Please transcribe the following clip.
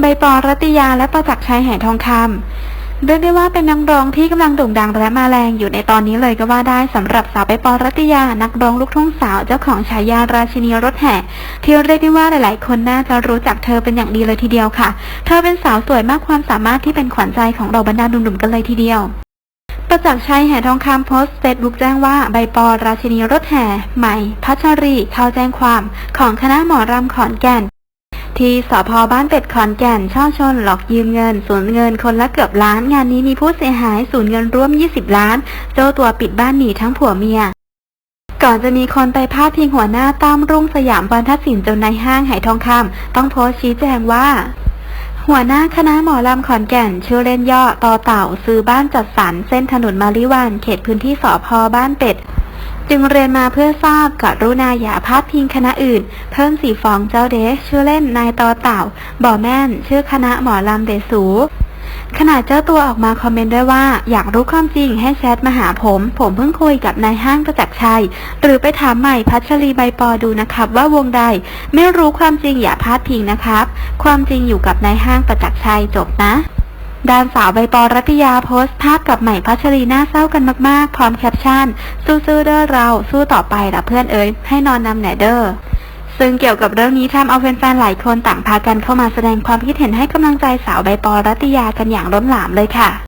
ใบปอรัตยาและประจักษ์ชัยแห่ทองคำเรียกได้ว่าเป็นนักร้องที่กำลังโด่งดังและมาแรงอยู่ในตอนนี้เลยก็ว่าได้สำหรับสาวใบปอรัตยานักร้องลูกทุ่งสาวเจ้าของฉายาราชินีรถแห่ที่เรียกได้ว่าหลาย ๆ คนน่าจะรู้จักเธอเป็นอย่างดีเลยทีเดียวค่ะ เธอเป็นสาวสวยมากความสามารถที่เป็นขวัญใจของเราบรรดาหนุ่มๆกันเลยทีเดียวประจักษ์ชัยแห่ทองคำโพสต์เฟซบุ๊กแจ้งว่าใบปอราชินีรถแห่ ใหม่ พัชรี เข้าแจ้งความ ของคณะหมอรำขอนแก่น ที่สพบ้านเป็ดขอนแก่นช่อชนหลอกยืมเงินสูญเงินคนละเกือบล้าน งานนี้มีผู้เสียหายสูญเงินร่วม 20 ล้าน เจ้าตัวปิดบ้านหนีทั้งผัวเมีย ก่อนจะมีคนไปพาดพิงหัวหน้าตั้มรุ่งสยามบรรทัดสินจนในห้างไหทองคำต้องโพสชี้แจงว่าหัวหน้าคณะหมอลำขอนแก่น ชื่อเล่นย่อต่อเต่า ซื้อบ้านจัดสรรเส้นถนนมาริวัน เขตพื้นที่สอพอบ้านเป็ด จึงเรียนมาเพื่อทราบกรุณาอย่าพาดพิงคณะอื่น เพิ่มสีฟองเจ้าเดชชื่อเล่นนายตอเต่า บ่อแม่น ชื่อคณะหมอลำเดสูขณะเจ้าตัวออกมาคอมเมนต์ด้วยว่า อยากรู้ความจริงให้แชทมาหาผม ผมเพิ่งคุยกับนายห้างประจักษ์ชัย หรือไปถามใหม่พัชรีใบปอดูนะครับ ว่าวงใด ไม่รู้ความจริงอย่าพาดพิงนะครับ ความจริงอยู่กับนายห้างประจักษ์ชัยจบนะ ด้านสาวใบปอรัตยาโพสต์ภาพกับใหม่พัชรีน่าเศร้ากันมากๆ พร้อมแคปชั่น สู้ๆเด้อเราสู้ต่อไปละเพื่อนเอ๋ยให้นอนนำแหนเด้อซึ่งเกี่ยวกับเรื่องนี้ทำเอาแฟนๆหลายคนต่างพากันเข้ามาแสดงความคิดเห็นให้กำลังใจสาวใบปอรัตยากันอย่างล้นหลามเลยค่ะ